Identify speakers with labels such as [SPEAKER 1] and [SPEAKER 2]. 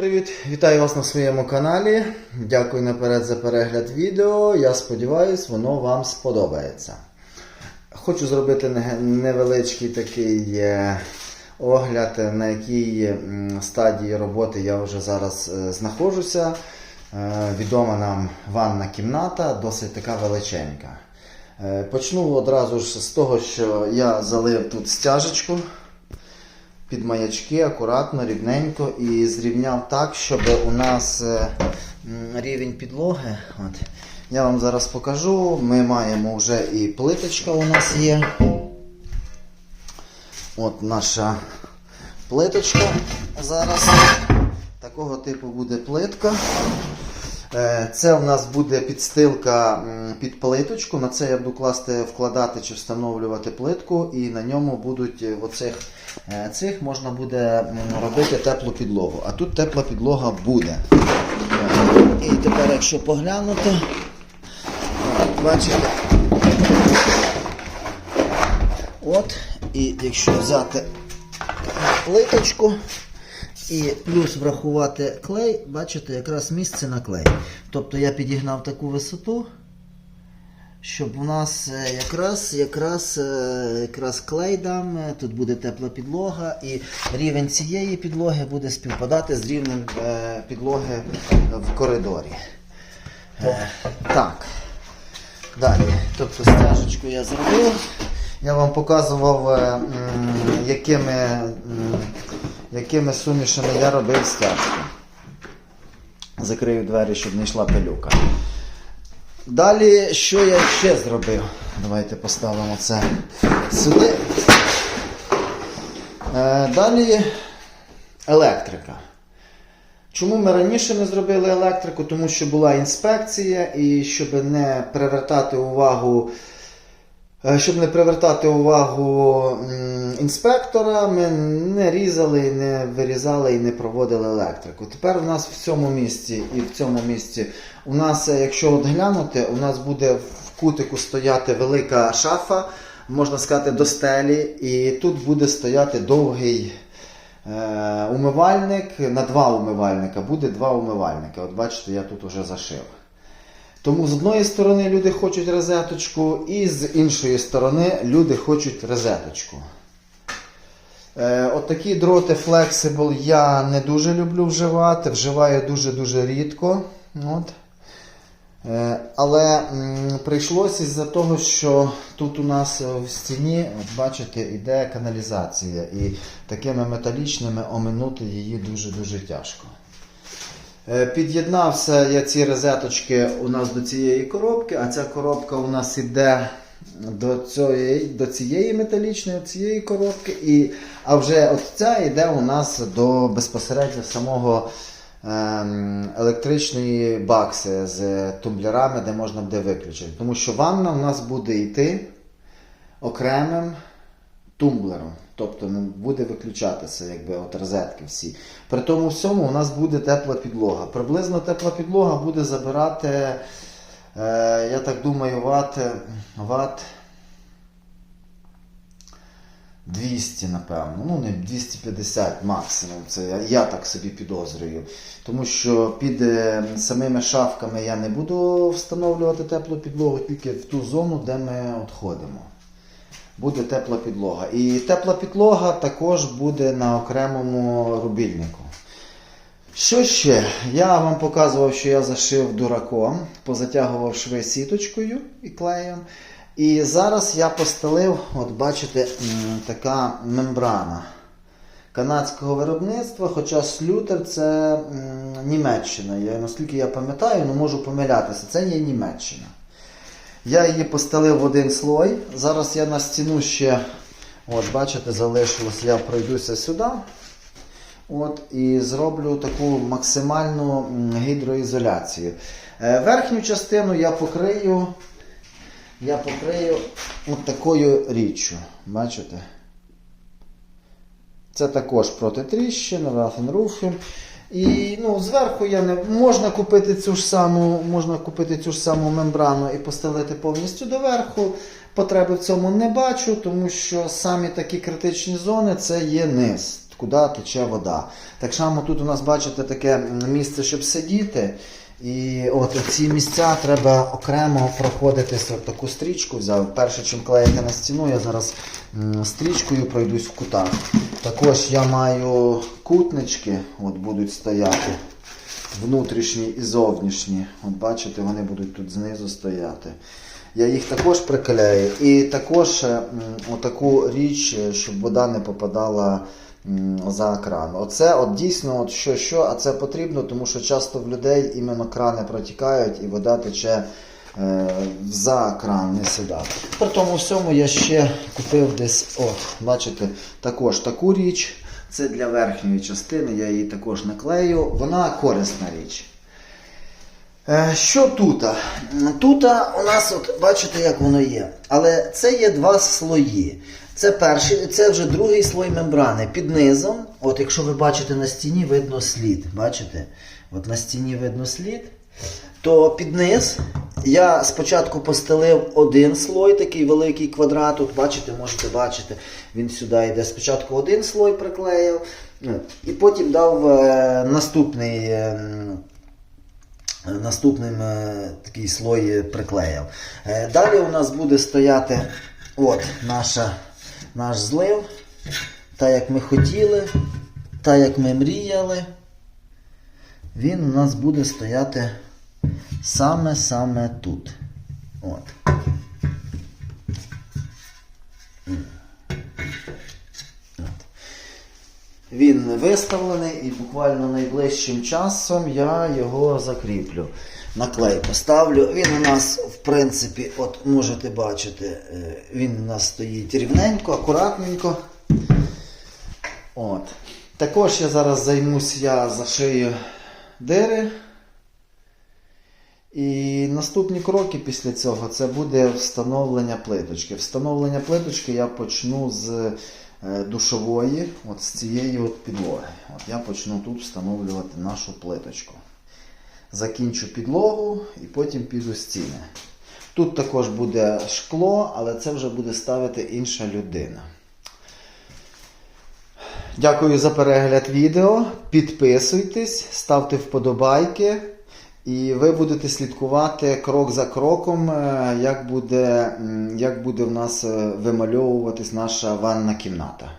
[SPEAKER 1] Привіт, вітаю вас на своєму каналі. Дякую наперед за перегляд відео. Я сподіваюся, воно вам сподобається. Хочу зробити невеличкий такий е, огляд, на якій стадії роботи я вже зараз е, знаходжуся. Е, Відома нам ванна кімната, досить така величенька. Почну одразу ж з того, що я залив тут стяжечку під маячки акуратно, рівненько і зрівняв так, щоб у нас е, рівень підлоги. От. Я вам зараз покажу. Ми маємо вже і плиточка у нас є. От наша плиточка зараз. Такого типу буде плитка. Е, Це у нас буде підстилка під плиточку. На це я буду класти, вкладати чи встановлювати плитку, і на ньому будуть е, оцих е, цих можна буде робити теплу підлогу. А тут тепла підлога буде. І тепер, якщо поглянути, бачите. От, і якщо взяти плиточку. І плюс врахувати клей, бачите, якраз місце на клей. Тобто я підігнав таку висоту, щоб у нас е, якраз, якраз, е, якраз клей дам, е, тут буде тепла підлога, і рівень цієї підлоги буде співпадати з рівнем підлоги в коридорі. Так. Далі. Тобто стяжечку я зробив. Я вам показував, якими, якими сумішами я робив стяжку. Закрию двері, щоб не йшла пилюка. Далі, що я ще зробив? Давайте поставимо це сюди. Е, Далі електрика. Чому ми раніше не зробили електрику? Тому що була інспекція, і щоб не привертати увагу, щоб не привертати увагу інспектора, ми не різали, не вирізали і не проводили електрику. Тепер у нас в цьому місці і в цьому місці у нас, е, якщо от глянути, у нас буде в кутику стояти велика шафа, можна сказати, до стелі, і тут буде стояти довгий. Е, умивальник на два умивальника. Буде два умивальника. От бачите, я тут уже зашив. Тому з одної сторони люди хочуть розеточку, і з іншої сторони люди хочуть розеточку. Е, от такі дроти Flexible я не дуже люблю вживати, вживаю дуже-дуже рідко. От. Е, Але м, прийшлося із-за того, що тут у нас в стіні, от бачите, йде каналізація, і такими металічними оминути її дуже-дуже тяжко. Е, Під'єднався я ці розеточки у нас до цієї коробки, а ця коробка у нас іде до цієї, до цієї металічної цієї коробки, і, а вже от ця йде у нас до безпосередньо самого ем, електричної бакси з тумблерами, де можна буде виключити. Тому що ванна у нас буде йти окремим тумблером. Тобто не буде виключатися якби, от розетки всі. При тому всьому у нас буде тепла підлога. Приблизно тепла підлога буде забирати, е, я так думаю, ват, ват 200, напевно. Ну, не 250 максимум. Це я, я так собі підозрюю. Тому що під е, самими шафками я не буду встановлювати теплу підлогу, тільки в ту зону, де ми от ходимо. Буде тепла підлога. І тепла підлога також буде на окремому рубільнику. Що ще? Я вам показував, що я зашив дураком, позатягував шви сіточкою і клеєм. І зараз я постелив, от бачите, така мембрана канадського виробництва, хоча слютер це Німеччина. Я, наскільки я пам'ятаю, ну можу помилятися, це є Німеччина. Я її постелив в один слой. Зараз я на стіну ще, от бачите, залишилось, я пройдуся сюди. От, і зроблю таку максимальну гідроізоляцію. Е, Верхню частину я покрию, я покрию от такою річчю. Бачите? Це також проти тріщин, Roofing. І ну, зверху я не можна купити цю ж саму, можна купити цю ж саму мембрану і постелити повністю доверху. Потреби в цьому не бачу, тому що самі такі критичні зони це є низ. куди тече вода. Так само тут у нас, бачите, таке місце, щоб сидіти. І от ці місця треба окремо проходитися. От таку стрічку взяв. Перше, чим клеїти на стіну, я зараз стрічкою пройдусь в кутах. Також я маю кутнички, от будуть стояти. Внутрішні і зовнішні. От бачите, вони будуть тут знизу стояти. Я їх також приклею. І також отаку річ, е, щоб вода не попадала за кран. Оце от дійсно, от що, що, а це потрібно, тому що часто в людей іменно крани протікають і вода тече е, за кран, не сюди. При тому всьому я ще купив десь, от, бачите, також таку річ. Це для верхньої частини, я її також наклею. Вона корисна річ. Е, Що тут? Тут у нас, от, бачите, як воно є. Але це є два слої. Це перший, це вже другий слой мембрани. Під низом, от якщо ви бачите на стіні, видно слід. Бачите? От на стіні видно слід. То під низ я спочатку постелив один слой, такий великий квадрат. Тут бачите, можете бачити, він сюди йде. Спочатку один слой приклеїв, і потім дав е, наступний. Е, Наступним е, такий слой приклеїв. Е, Далі у нас буде стояти от наша, наш злив, так як ми хотіли, так як ми мріяли. Він у нас буде стояти саме-саме тут. От. Він виставлений і буквально найближчим часом я його закріплю. Наклей поставлю. Він у нас, в принципі, от можете бачити, е, він у нас стоїть рівненько, акуратненько. От. Також я зараз займусь, я зашию дири. І наступні кроки після цього це буде встановлення плиточки. Встановлення плиточки я почну з душової, от з цієї от підлоги. От я почну тут встановлювати нашу плиточку. Закінчу підлогу і потім піду стіни. Тут також буде шкло, але це вже буде ставити інша людина. Дякую за перегляд відео. Підписуйтесь, ставте вподобайки. І ви будете слідкувати крок за кроком, е, як буде, як буде в нас е, вимальовуватись наша ванна кімната.